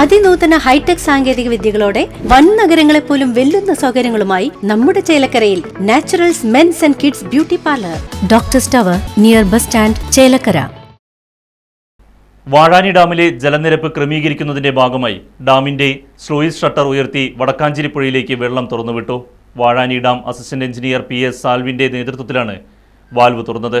അതിനൂതന hi tech സാങ്കേതിക വിദ്യകളോടെ വൻ നഗരങ്ങളെ പോലും വെല്ലുന്ന സൗകര്യങ്ങളുമായി നമ്മുടെ ചേലക്കരയിൽ Naturals men's and kids beauty parlour. Doctor tower near bus stand Chelakkara. Vazhani ഡാമിലെ ജലനിരപ്പ് ക്രമീകരിക്കുന്നതിന്റെ ഭാഗമായി ഡാമിന്റെ സ്ലൂയിസ് ഷട്ടർ ഉയർത്തി വടക്കാഞ്ചേരി പുഴയിലേക്ക് വെള്ളം തുറന്നുവിട്ടു. Vazhani dam assistant engineer P S സാൽവിന്റെ നേതൃത്വത്തിലാണ് വാൽവ് തുറന്നത്.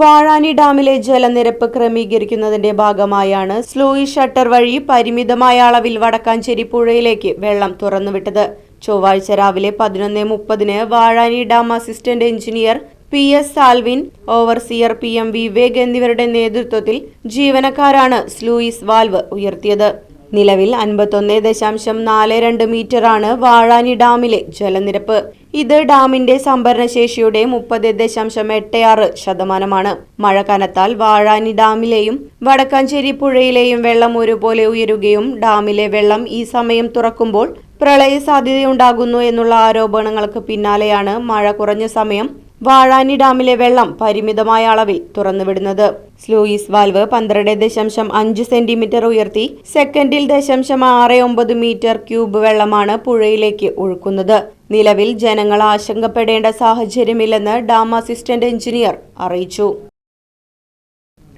വാഴാനി ഡാമിലെ ജലനിരപ്പ് ക്രമീകരിക്കുന്നതിന്റെ ഭാഗമായാണ് സ്ലൂയി ഷട്ടർ വഴി പരിമിതമായ അളവിൽ വടക്കാഞ്ചേരി പുഴയിലേക്ക് വെള്ളം തുറന്നുവിട്ടത്. ചൊവ്വാഴ്ച രാവിലെ പതിനൊന്ന് മുപ്പതിന് Vazhani dam assistant engineer P S Salvin overseer P M Vivek എന്നിവരുടെ നേതൃത്വത്തിൽ ജീവനക്കാരാണ് സ്ലൂയിസ് വാൽവ് ഉയർത്തിയത്. നിലവിൽ അൻപത്തൊന്ന് ദശാംശം നാല് രണ്ട് മീറ്ററാണ് വാഴാനി ഡാമിലെ ജലനിരപ്പ്. ഇത് ഡാമിന്റെ സംഭരണശേഷിയുടെ മുപ്പത് ദശാംശം എട്ട് ആറ് ശതമാനമാണ്. മഴ കനത്താൽ വാഴാനി ഡാമിലെയും വടക്കാഞ്ചേരി പുഴയിലെയും വെള്ളം ഒരുപോലെ ഉയരുകയും ഡാമിലെ വെള്ളം ഈ സമയം തുറക്കുമ്പോൾ പ്രളയ സാധ്യതയുണ്ടാകുന്നു എന്നുള്ള ആരോപണങ്ങൾക്ക് പിന്നാലെയാണ് മഴ കുറഞ്ഞ സമയം വാഴാനി ഡാമിലെ വെള്ളം പരിമിതമായ അളവിൽ തുറന്നുവിടുന്നത്. സ്ലൂയിസ് വാൽവ് പന്ത്രണ്ട് ദശാംശം അഞ്ച് സെന്റിമീറ്റർ ഉയർത്തി സെക്കൻഡിൽ ദശാംശം ആറ് ഒമ്പത് മീറ്റർ ക്യൂബ് വെള്ളമാണ് പുഴയിലേക്ക് ഒഴുക്കുന്നത്. നിലവിൽ ജനങ്ങൾ ആശങ്കപ്പെടേണ്ട സാഹചര്യമില്ലെന്ന് ഡാം അസിസ്റ്റന്റ് എഞ്ചിനീയർ അറിയിച്ചു.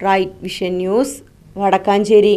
Right vision news Vadakkanchery.